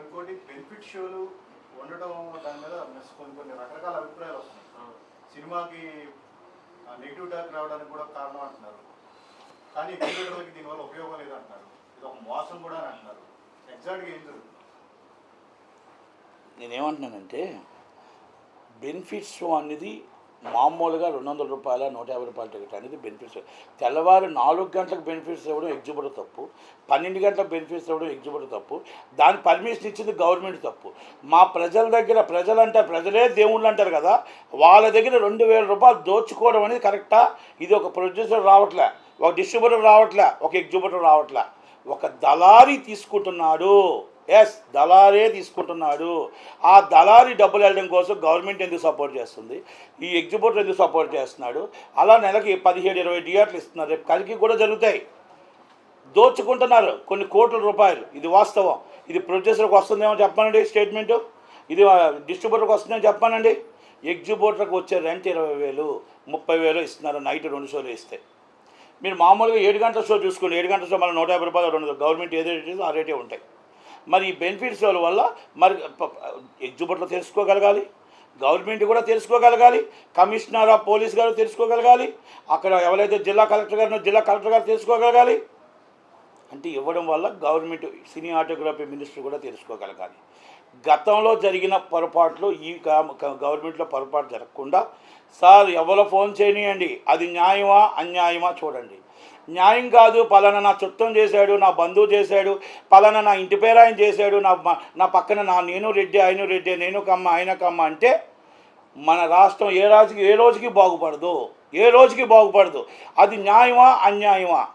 ఇష్యూలు ఉండడం దాని మీద మిస్ కొన్ని కొన్ని రకరకాల అభిప్రాయాలు వస్తున్నాయి. సినిమాకి నెగిటివ్ టాక్ రావడానికి కూడా కారణం అంటున్నారు. కానీ క్రికెటర్లకి దీనివల్ల ఉపయోగం లేదు అంటున్నారు ఇది ఒక మోసం కూడా అని అంటున్నారు. ఎగ్జాక్ట్గా ఏం జరుగుతుంది? నేనేమంటున్నానంటే బెనిఫిట్స్ అనేది మామూలుగా రెండు వందల రూపాయల నూట యాభై రూపాయల టికెట్ అనేది బెనిఫిట్స్. తెల్లవారు నాలుగు గంటలకు బెనిఫిట్స్ ఇవ్వడం ఎగ్జిబిటర్ తప్పు. పన్నెండు గంటలకు బెనిఫిట్స్ ఇవ్వడం ఎగ్జిబిటర్ తప్పు. దాని పర్మిషన్ ఇచ్చింది గవర్నమెంట్ తప్పు. మా ప్రజల దగ్గర ప్రజలంటే ప్రజలే దేవుళ్ళు అంటారు కదా వాళ్ళ దగ్గర రెండు వేల రూపాయలు దోచుకోవడం అనేది కరెక్టా? ఇది ఒక ప్రొడ్యూసర్ రావట్లే ఒక డిస్ట్రిబ్యూటర్ రావట్లే ఒక ఎగ్జిబిటర్ రావట్లే. ఒక దళారీ తీసుకుంటున్నాడు. ఎస్ దళారే తీసుకుంటున్నాడు. ఆ దళారీ డబ్బులు వెళ్ళడం కోసం గవర్నమెంట్ ఎందుకు సపోర్ట్ చేస్తుంది? ఈ ఎగ్జిబోటర్ ఎందుకు సపోర్ట్ చేస్తున్నాడు? అలా నెలకి పదిహేడు ఇరవై థియేటర్లు ఇస్తున్నారు. రేపు కలికి కూడా జరుగుతాయి. దోచుకుంటున్నారు కొన్ని కోట్ల రూపాయలు. ఇది వాస్తవం. ఇది ప్రొడ్యూసర్కి వస్తుందేమో చెప్పానండి స్టేట్మెంటు. ఇది డిస్ట్రిబ్యూటర్కి వస్తుందేమో చెప్పానండి. ఎగ్జిబోటర్కి వచ్చే రెంట్ ఇరవై వేలు ముప్పై వేలు ఇస్తున్నారు. నైట్ రెండు షోలు ఇస్తే మీరు మామూలుగా ఏడు గంటల షో చూసుకోండి. ఏడు గంటల షో మళ్ళీ నూట యాభై రూపాయలు రెండు గవర్నమెంట్ ఏదో రేట్ ఆ రేటే ఉంటాయి. మరి ఈ బెనిఫిట్స్ వల్ల? మరి ఎగ్జిబిటర్లు తెలుసుకోగలగాలి గవర్నమెంట్ కూడా తెలుసుకోగలగాలి కమిషనర్ ఆఫ్ పోలీస్ గారు తెలుసుకోగలగాలి అక్కడ ఎవరైతే జిల్లా కలెక్టర్ గారు జిల్లా కలెక్టర్ గారు తెలుసుకోగలగాలి. అంటే ఇవ్వడం వల్ల గవర్నమెంట్ సినీ ఆటోగ్రఫీ మినిస్టర్ కూడా తెలుసుకోగలగాలి. గతంలో జరిగిన పొరపాట్లు ఈ గవర్నమెంట్లో పొరపాటు జరగకుండా సార్ ఎవరో ఫోన్ చేయనియండి అది న్యాయమా అన్యాయమా చూడండి. న్యాయం కాదు. పలానా నా చుట్టం చేశాడు నా బంధువు చేశాడు పలానా నా ఇంటి పేరు ఆయన చేశాడు నా నా పక్కన నా నేను రెడ్డి ఆయన రెడ్డి నేను కమ్మ ఆయన కమ్మ అంటే మన రాష్ట్రం ఏ రాజుకి ఏ రోజుకి బాగుపడదు. ఏ రోజుకి బాగుపడదు. అది న్యాయమా అన్యాయమా?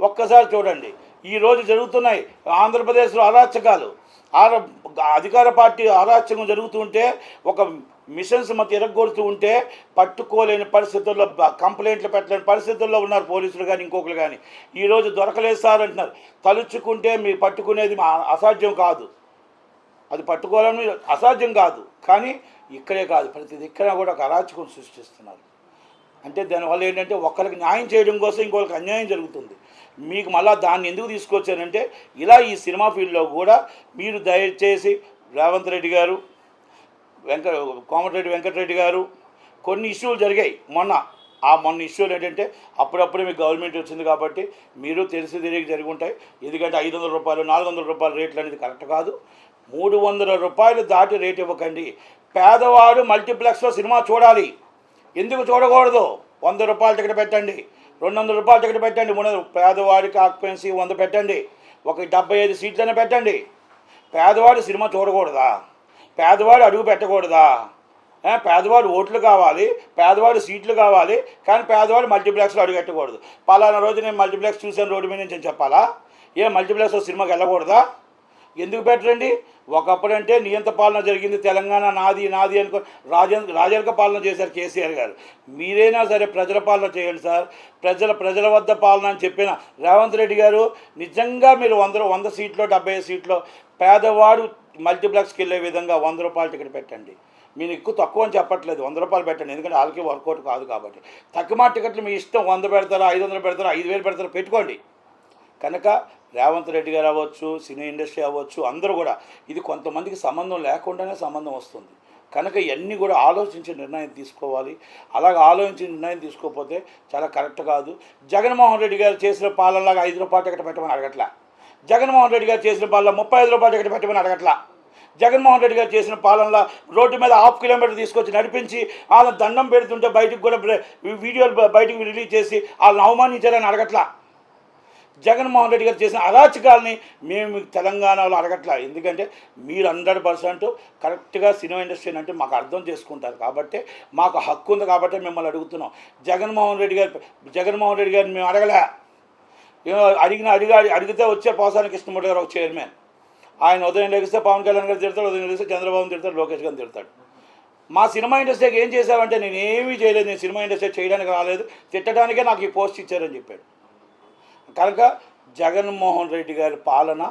ఒక్కసారి చూడండి. ఈరోజు జరుగుతున్నాయి ఆంధ్రప్రదేశ్లో అరాచకాలు. ఆర అధికార పార్టీ అరాచకం జరుగుతుంటే ఒక మిషన్స్ మధ్య ఎరగొడుతూ ఉంటే పట్టుకోలేని పరిస్థితుల్లో కంప్లైంట్లు పెట్టలేని పరిస్థితుల్లో ఉన్నారు పోలీసులు కానీ ఇంకొకరు కానీ ఈరోజు దొరకలేదు సార్ అంటున్నారు. తలుచుకుంటే మీరు పట్టుకునేది మా అసాధ్యం కాదు. అది పట్టుకోవాలని అసాధ్యం కాదు. కానీ ఇక్కడే కాదు ప్రతి ఇక్కడ కూడా ఒక అరాచకం సృష్టిస్తున్నారు. అంటే దానివల్ల ఏంటంటే ఒకరికి న్యాయం చేయడం కోసం ఇంకొకరికి అన్యాయం జరుగుతుంది. మీకు మళ్ళీ దాన్ని ఎందుకు తీసుకొచ్చానంటే ఇలా ఈ సినిమా ఫీల్డ్లో కూడా మీరు దయచేసి రేవంత్ రెడ్డి గారు వెంక కోమటిరెడ్డి వెంకటరెడ్డి గారు కొన్ని ఇష్యూలు జరిగాయి. మొన్న ఆ మొన్న ఇష్యూలు ఏంటంటే అప్పుడప్పుడే మీకు గవర్నమెంట్ వచ్చింది కాబట్టి మీరు తెలిసి తెలియక జరిగి ఉంటాయి ఎందుకంటే ఐదు వందల రూపాయలు నాలుగు వందల రూపాయల రేట్లు అనేది కరెక్ట్ కాదు. మూడు వందల రూపాయలు దాటి రేట్ ఇవ్వకండి. పేదవాడు మల్టీప్లెక్స్లో సినిమా చూడాలి. ఎందుకు చూడకూడదు? వంద రూపాయల టికెట్ పెట్టండి. రెండు వందల రూపాయల టికెట్ పెట్టండి. మూడు పేదవాడికి ఆక్యుపెన్సీ వంద పెట్టండి. ఒక డెబ్బై ఐదు సీట్లనే పెట్టండి. పేదవాడు సినిమా చూడకూడదా? పేదవాడు అడుగు పెట్టకూడదా? పేదవాడు ఓట్లు కావాలి పేదవాడు సీట్లు కావాలి కానీ పేదవాడు మల్టీప్లెక్స్లో అడుగు పెట్టకూడదు. పలానా రోజు నేను మల్టీప్లెక్స్ చూసాను రోడ్డు మీద నుంచి చెప్పాలా? ఏ మల్టీప్లెక్స్లో సినిమాకి వెళ్ళకూడదా? ఎందుకు పెట్టరండి? ఒకప్పుడంటే నియంత పాలన జరిగింది తెలంగాణ నాది నాది అనుకో రాజేంద్ర రాజరిక పాలన చేశారు కేసీఆర్ గారు. మీరైనా సరే ప్రజల పాలన చేయండి సార్. ప్రజల ప్రజల వద్ద పాలన అని చెప్పిన రేవంత్ రెడ్డి గారు నిజంగా మీరు వంద వంద సీట్లో డెబ్బై సీట్లో పేదవాడు మల్టీప్లెక్స్కి వెళ్ళే విధంగా వంద రూపాయలు టికెట్ పెట్టండి. మీరు ఎక్కువ తక్కువ అని చెప్పట్లేదు వంద రూపాయలు పెట్టండి. ఎందుకంటే వాళ్ళకి వర్కౌట్ కాదు కాబట్టి. తక్కువ టికెట్లు మీ ఇష్టం వంద పెడతారా ఐదు వందలు పెడతారా ఐదు వేలు పెడతారా పెట్టుకోండి. కనుక రేవంత్ రెడ్డి గారు అవ్వచ్చు సినీ ఇండస్ట్రీ అవ్వచ్చు అందరూ కూడా ఇది కొంతమందికి సంబంధం లేకుండానే సంబంధం వస్తుంది. కనుక ఇవన్నీ కూడా ఆలోచించి నిర్ణయం తీసుకోవాలి. అలాగే ఆలోచించి నిర్ణయం తీసుకోకపోతే చాలా కరెక్ట్ కాదు. జగన్మోహన్ రెడ్డి గారు చేసిన పాలనలాగా ఐదు రూపాయలు టికెట్ పెట్టమని అడగట్లే. జగన్మోహన్ రెడ్డి గారు చేసిన పాలన ముప్పై ఐదు రూపాయలు టికెట్ పెట్టమని అడగట్లా. జగన్మోహన్ రెడ్డి గారు చేసిన పాలనలో రోడ్డు మీద హాఫ్ కిలోమీటర్ తీసుకొచ్చి నడిపించి వాళ్ళ దండం పెడుతుంటే బయటకు కూడా వీడియోలు బయటకు రిలీజ్ చేసి వాళ్ళని అవమానించారని అడగట్లా. జగన్మోహన్ రెడ్డి గారు చేసిన అరాచకాలని మేము తెలంగాణలో అడగట్లా. ఎందుకంటే మీరు హండ్రెడ్ పర్సెంట్ కరెక్ట్గా సినిమా ఇండస్ట్రీ అంటే మాకు అర్థం చేసుకుంటారు కాబట్టి మాకు హక్కు ఉంది కాబట్టి మిమ్మల్ని అడుగుతున్నాం. జగన్మోహన్ రెడ్డి గారు జగన్మోహన్ రెడ్డి గారిని మేము అడగలే. అడిగిన అడిగా అడిగితే వచ్చే పోసాని కృష్ణమూర్తి గారు ఒక చైర్మన్. ఆయన ఉదయం లెగిస్తే పవన్ కళ్యాణ్ గారు తిడతాడు ఉదయం లెగిస్తే చంద్రబాబు తిడతాడు లోకేష్ గారు తిడతాడు. మా సినిమా ఇండస్ట్రీకి ఏం చేశావంటే నేను ఏమీ చేయలేదు నేను సినిమా ఇండస్ట్రీ చేయడానికి రాలేదు తిట్టడానికే నాకు ఈ పోస్ట్ ఇచ్చారని చెప్పాడు. కనుక జగన్మోహన్ రెడ్డి గారి పాలన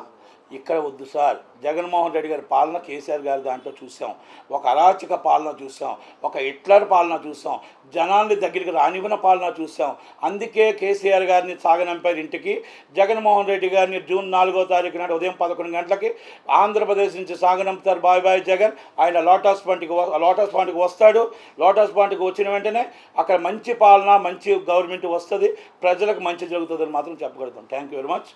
ఇక్కడ వద్దు సార్. జగన్మోహన్ రెడ్డి గారి పాలన కేసీఆర్ గారి దాంట్లో చూసాం. ఒక అరాచక పాలన చూసాం. ఒక హిట్లర్ పాలన చూసాం. జనాల్ని దగ్గరికి రానివ్వన పాలన చూసాం. అందుకే కేసీఆర్ గారిని సాగనంపారు ఇంటికి. జగన్మోహన్ రెడ్డి గారిని జూన్ నాలుగో తారీఖు నాడు ఉదయం పదకొండు గంటలకి ఆంధ్రప్రదేశ్ నుంచి సాగనంపుతారు బాయ్ బాయ్ జగన్. ఆయన లోటస్ పాయింట్కి లోటస్ పాయింట్కి వస్తాడు. లోటస్ పాయింట్కి వచ్చిన వెంటనే అక్కడ మంచి పాలన మంచి గవర్నమెంట్ వస్తుంది. ప్రజలకు మంచి జరుగుతుందని మాత్రం చెప్పగలుగుతాం. Thank you very much